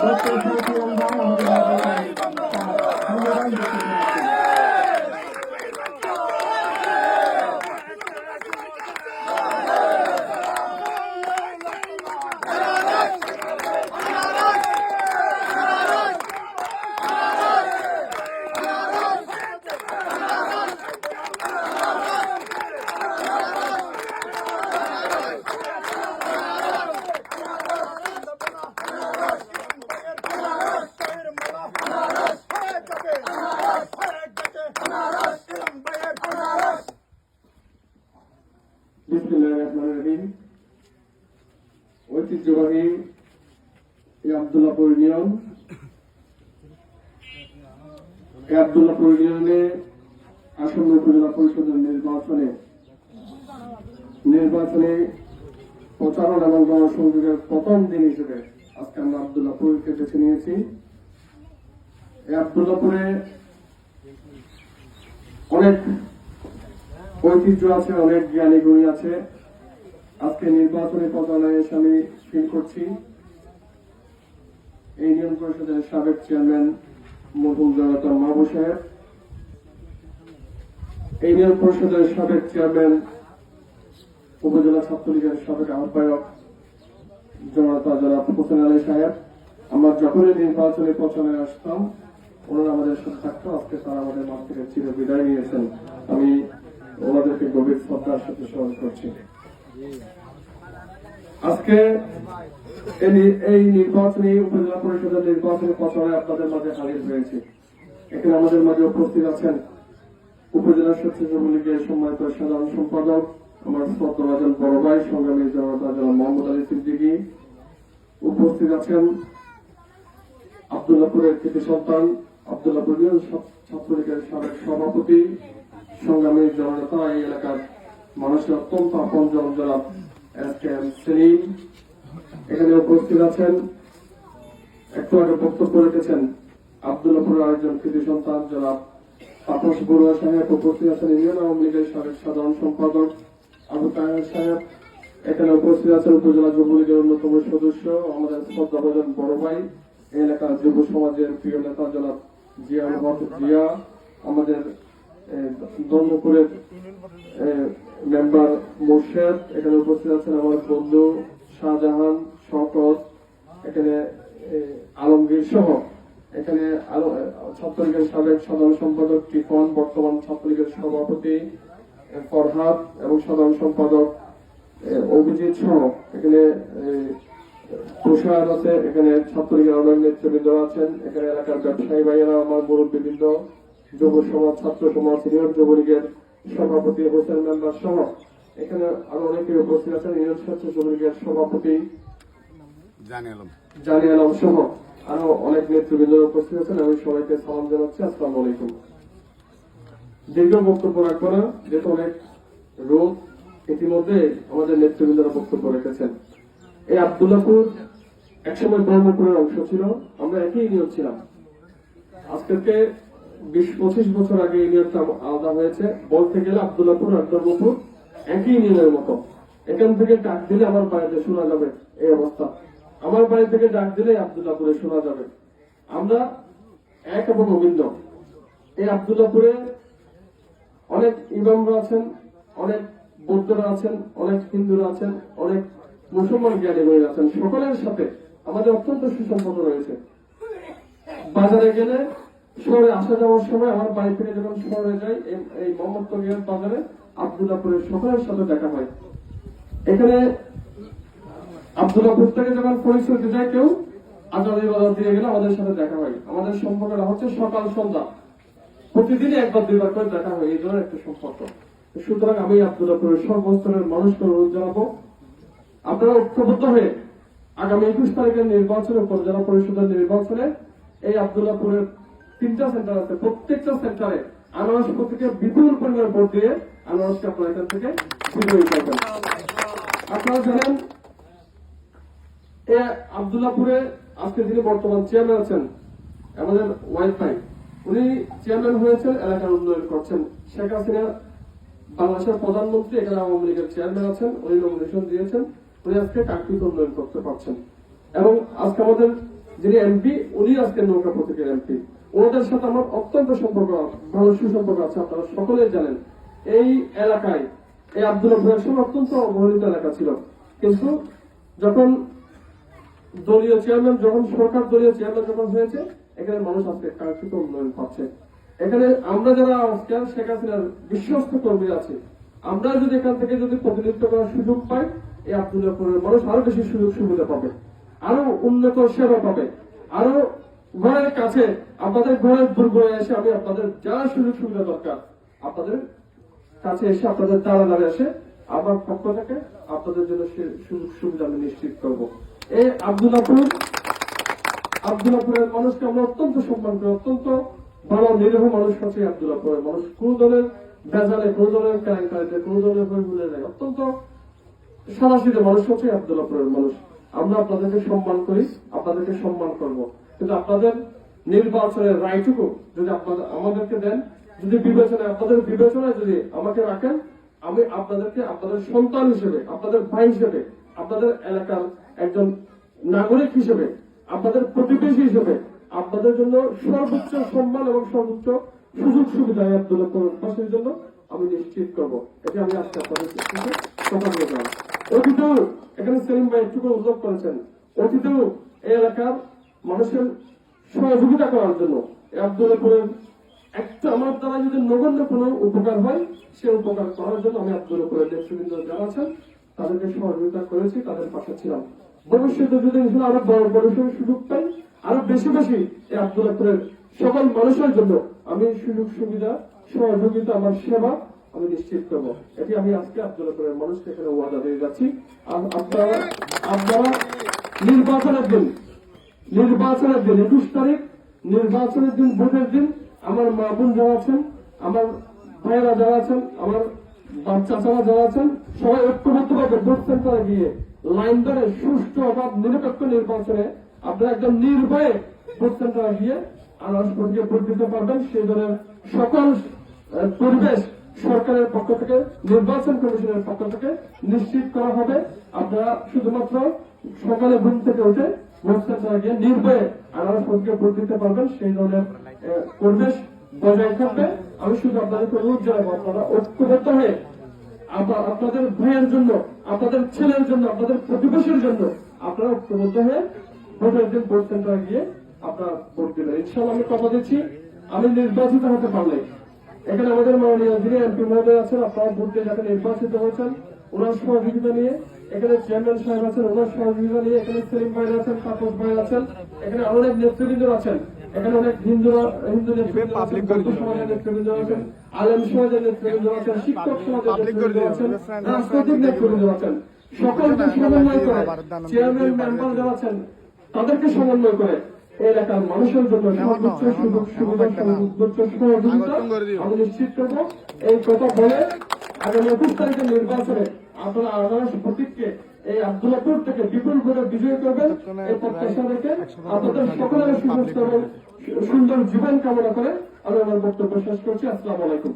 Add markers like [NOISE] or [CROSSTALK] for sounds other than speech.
我 [LAUGHS] ঐতিহ্যবাহী এই আবদুল্লাপুর ইউনিয়ন এই আসন্ন উপজেলা পরিষদের নির্বাচনে নির্বাচনে প্রচারণ এবং গণসংযোগের প্রথম দিন হিসেবে আজকে আমরা আবদুল্লাপুরকে বেছে নিয়েছি। এই আবদুল্লাপুরে অনেক ঐতিহ্য আছে, অনেক জ্ঞানী গুণী আছে। আজকে নির্বাচনী প্রচারণায় এসে আমি ফিল করছি। এই ইউনিয়ন পরিষদের সাবেক চেয়ারম্যান সাহেব। এই ইউনিয়ন পরিষদের সাবেক চেয়ারম্যান উপজেলা ছাত্রলীগের সাবেক আহ্বায়ক জনতা জনাব হোসেন আলী সাহেব। আমরা যখনই নির্বাচনী প্রচারণায় আসতাম, ওনারা আমাদের সাথে থাকতো আজকে তারা আমাদের মাঠ থেকে চির বিদায় নিয়েছেন। আমি ওনাদেরকে গভীর শ্রদ্ধার সাথে স্মরণ করছি। আজকে এই নির্বাচনী উপজেলা পরিষদের নির্বাচনী প্রচারে আপনাদের মাঝে হাজির হয়েছে। এখানে আমাদের মাঝে উপস্থিত আছেন উপজেলা স্বেচ্ছাসেবক লীগের সম্মানিত সাধারণ সম্পাদক, আমার শ্রদ্ধাভাজন বড় ভাই, সংগ্রামী জনতা জনাব মোহাম্মদ আলী সিদ্দিকী। উপস্থিত আছেন আবদুল্লাপুরের কৃতি সন্তান, আবদুল্লাপুর ছাত্রলীগের সাবেক সভাপতি, সংগ্রামী জনতা এই এলাকার মানুষের অত্যন্ত আপন জনাব এস কে এখানে উপস্থিত আছেন। একটু আগে বক্তব্য রেখেছেন আবদুল্লাপুরের আরেকজন কৃতি সন্তান, জনাব তাপস বড়ুয়া সাহেব। উপস্থিত আছেন ইউনিয়ন আওয়ামী লীগের সাবেক সাধারণ সম্পাদক আবু তাহের সাহেব। এখানে উপস্থিত আছেন উপজেলা যুবলীগের অন্যতম সদস্য আমাদের শ্রদ্ধাভাজন বড় ভাই। এলাকার যুব সমাজের প্রিয় নেতা জনাব জিয়া জিয়া, আমাদের ধর্মপুরের মেম্বার মোর্শেদ, এখানে উপস্থিত আছেন আমার বন্ধু শাহজাহান শকত, এখানে আলমগীর সহ। এখানে ছাত্রলীগের সাবেক সাধারণ সম্পাদক টিপন বর্তমান ছাত্রলীগের সভাপতি ফরহাদ এবং সাধারণ সম্পাদক অভিজিৎ সহ। এখানে তুষার আছে, এখানে ছাত্রলীগের অনেক নেতৃবৃন্দ আছেন, এখানে এলাকার ব্যবসায়ী ভাইয়েরা, আমার মুরব্বীবৃন্দ। যুব সমাজ ছাত্র সমাজ সিনিয়র যুবলীগের সভাপতি হোসেন মেম্বার সহ এখানে আরও অনেকে উপস্থিত আছেন ইউনিয়ন স্বেচ্ছ যুবলীগের সভাপতি জানি আলম সহ আরও অনেক নেতৃবৃন্দ উপস্থিত আছেন আমি সবাইকে সালাম জানাচ্ছি আসসালাম আলাইকুম। দীর্ঘ বক্তব্য রাখব না যেহেতু অনেক রোগ ইতিমধ্যে আমাদের নেতৃবৃন্দরা বক্তব্য রেখেছেন। এই আবদুল্লাপুর একসময় ব্রহ্মপুরের অংশ ছিল আমরা একই ইউনিয়ন ছিলাম। আজ থেকে বিশ পঁচিশ বছর আগে ইউনিয়নটা আলাদা হয়েছে। বলতে গেলে আবদুল্লাপুর আর একই ইউনিয়নের মতো। এখান থেকে ডাক দিলে আমার বাড়িতে শোনা যাবে এই অবস্থা। আমার বাড়ি থেকে ডাক দিলে আবদুল্লাপুরে শোনা যাবে। আমরা এক এবং অভিন্ন। এই আবদুল্লাপুরে অনেক ইমামরা আছেন, অনেক বৌদ্ধরা আছেন, অনেক হিন্দুরা আছেন, অনেক মুসলমান জ্ঞানী বই আছেন। সকলের সাথে আমাদের অত্যন্ত সুসম্পন্ন রয়েছে। বাজারে গেলে শহরে আসা যাওয়ার সময় আমার বাড়ি থেকে যখন শহরে যাই এই- মোহাম্মদ তগিয়ার বাজারে আবদুল্লাপুরের সকলের সাথে দেখা হয়। এখানে আবদুল্লাপুর থেকে যখন পরিচয় দিতে যায় কেউ, আজাদি বাজার দিয়ে গেলে আমাদের সাথে দেখা হয়। আমাদের সম্পর্কটা হচ্ছে সকাল সন্ধ্যা। প্রতিদিনই একবার, দুইবার করে দেখা হয়, এই ধরনের একটা সম্পর্ক। সুতরাং আমি আবদুল্লাপুরের সর্বস্তরের মানুষকে অনুরোধ জানাব, আপনারা ঐক্যবদ্ধ হয়ে আগামী একুশ তারিখের নির্বাচনে উপজেলা পরিষদের নির্বাচনে এই আবদুল্লাপুরের তিনটা সেন্টার আছে। প্রত্যেকটা সেন্টারে আনারস প্রতীকে বিপুল পরিমাণ ভোট দিয়ে আনারসকে আপনারা এখান থেকে আপনারা জানেন, এ আবদুল্লাপুরে আজকে যিনি বর্তমান চেয়ারম্যান আছেন, আমাদের ওয়াইফাই, উনি চেয়ারম্যান হয়েছেন, এলাকার উন্নয়ন করছেন। শেখ হাসিনা বাংলাদেশের প্রধানমন্ত্রী, এখানে আওয়ামী লীগের চেয়ারম্যান আছেন, উনি নমিনেশন দিয়েছেন, উনি আজকে কাকৃত উন্নয়ন করতে পারছেন। এবং আজকে আমাদের যিনি এমপি উনি আজকে নৌকা প্রতীকের এমপি ওনাদের সাথে আমার অত্যন্ত সম্পর্ক, ভালো সুসম্পর্ক আছে, আপনারা সকলেই জানেন। এই এলাকায়, এই আব্দুল সময় অত্যন্ত অবহেলিত এলাকা ছিল। কিন্তু যখন দলীয় চেয়ারম্যান যখন সরকার দলীয় চেয়ারম্যান যখন হয়েছে, এখানে মানুষ আজকে কাঙ্ক্ষিত উন্নয়ন পাচ্ছে। এখানে আমরা যারা আজকে, শেখ হাসিনার বিশ্বস্ত কর্মী আছে, আমরা যদি এখান থেকে যদি প্রতিনিধিত্ব করার সুযোগ পাই, এই আব্দুল্লাহপুরের মানুষ আরও বেশি সুযোগ সুবিধা পাবে, আরও উন্নত সেবা পাবে, আরও ঘরের কাছে আপনাদের ঘরের দুর্গয়ে এসে আমি আপনাদের যা সুযোগ সুবিধা দরকার, আপনাদের কাছে এসে আপনাদের দ্বারা দ্বারা এসে আমার পক্ষ থেকে আপনাদের জন্য সুযোগ সুবিধা আমি নিশ্চিত করব। এই আব্দুল্লাপুর আব্দুল্লাপুরের মানুষকে আমরা অত্যন্ত সম্মান করি, অত্যন্ত ভালো, নিরীহ মানুষ হচ্ছে আব্দুল্লাপুরের মানুষ কোন দলের বেজালে কোন দলের কেলেঙ্কারিতে, কোন দলের ভুলে নেই। অত্যন্ত সাদাসিধে মানুষ হচ্ছে আব্দুল্লাপুরের মানুষ আমরা আপনাদেরকে সম্মান করি, আপনাদেরকে সম্মান করব। কিন্তু আপনাদের নির্বাচনের রায়টুকু যদি আপনাদের, আমাদেরকে দেন, যদি বিবেচনায়, আপনাদের বিবেচনায় যদি আমাকে রাখেন, আমি আপনাদেরকে, আপনাদের সন্তান হিসেবে, আপনাদের ভাই হিসেবে, আপনাদের এলাকার একজন নাগরিক হিসেবে, আপনাদের প্রতিবেশী হিসেবে, আপনাদের জন্য সর্বোচ্চ সম্মান এবং সর্বোচ্চ সুযোগ সুবিধা এই আব্দুল্লাহবাসীর জন্য আমি নিশ্চিত করব। এটা আমি আজকে আপনাদের কথা বললাম অতীতেও এখানে সেলিম ভাই একটু উল্লেখ করেছেন। অতীতেও এই এলাকার মানুষের সহযোগিতা করার জন্য। এই আব্দুল্লাপুরের একটা আমার দ্বারা যদি নগণ্য কোনো উপকার হয়, সে উপকার করার জন্য আমি আব্দুল্লাপুরের নেতৃবৃন্দ যারা আছেন, তাদেরকে সহযোগিতা করেছি, তাদের পাশে ছিলাম। ভবিষ্যতে যদি আরও বড় সড়ো সুযোগ পাই, আরও বেশি বেশি এই আব্দুল্লাপুরের সকল মানুষের জন্য আমি সুযোগ সুবিধা, সহযোগিতা, আমার সেবা আমি নিশ্চিত করব। এটি আমি আজকে আব্দুল্লাপুরের মানুষকে এখানে ওয়াদা দিয়ে যাচ্ছি। আপনারা আপনারা নির্বাচনের দিন নির্বাচনের দিন একুশ তারিখ, নির্বাচনের দিন ভোটের দিন আমার মা বোন যারা আছেন, আমার ভাইয়েরা যারা আছেন, আমার বাচ্চাচারা যারা আছেন, সবাই ঐক্যবদ্ধভাবে ভোট সেন্টারে গিয়ে লাইন ধরে সুষ্ঠু অবাধ নিরপেক্ষ নির্বাচনে আপনারা একদম নির্ভয়ে ভোট সেন্টারে গিয়ে আনারস ভোটকে ভোট দিতে পারবেন। সেই ধরনের সকল পরিবেশ সরকারের পক্ষ থেকে, নির্বাচন কমিশনের পক্ষ থেকে নিশ্চিত করা হবে। আপনারা শুধুমাত্র সকালে ঘুম থেকে উঠে গিয়ে নির্ভয়ে আনারস ভোটকে ভোট দিতে পারবেন, সেই ধরনের পরিবেশ বজায় থাকবে। আমি শুধু অনুরোধ জানাব, আপনারা ঐক্যবদ্ধ হয়ে আপনাদের ভাইয়ের জন্য, আপনাদের ছেলের জন্য, আপনাদের প্রতিবেশীর জন্য আপনারা ঐক্যবদ্ধ হয়ে ভোটের দিন ভোট সেন্টারে গিয়ে আপনারা ভোট দিবেন। ইনশাল্লাহ আমি কথা দিচ্ছি। আমি নির্বাচিত হতে পারলে। এখানে আমাদের মাননীয় যিনি এমপি মহোদয় আছেন, আপনারা ভোট দিয়ে যাকে নির্বাচিত হয়েছেন। ওনার সহযোগিতা নিয়ে এখানে চেয়ারম্যান সাহেব আছেন ওনার সহযোগিতা নিয়ে এখানে সেলিম ভাই আছেন তাপস ভাই আছেন এখানে অনেক নেতৃবৃন্দ আছেন। এখানে অনেক হিন্দু হিন্দু নেতৃবৃন্দ আছেন বৌদ্ধ সমাজের নেতৃবৃন্দ আছেন আলেম সমাজের নেতৃবৃন্দ আছেন শিক্ষক সমাজের নেতৃবৃন্দ আছেন রাজনৈতিক নেতৃবৃন্দ আছেন। সকলকে সমন্বয় করে চেয়ারম্যান মেম্বার যারা আছেন তাদেরকে সমন্বয় করে এলাকার মানুষের জন্য সর্বোচ্চ সুযোগ সুবিধা সর্বোচ্চ সহযোগিতা আমি নিশ্চিত করব এই কথা বলে আগামী একুশ তারিখের নির্বাচনে আপনারা আনারস প্রতীককে এই আব্দুল্লাপুর থেকে বিপুল করে বিজয়ী করবেন। এই প্রত্যাশা রেখে আপনাদের সকলের সুস্থ এবং সুন্দর জীবন কামনা করে আমি আমার বক্তব্য শেষ করছি। আসসালাম আলাইকুম।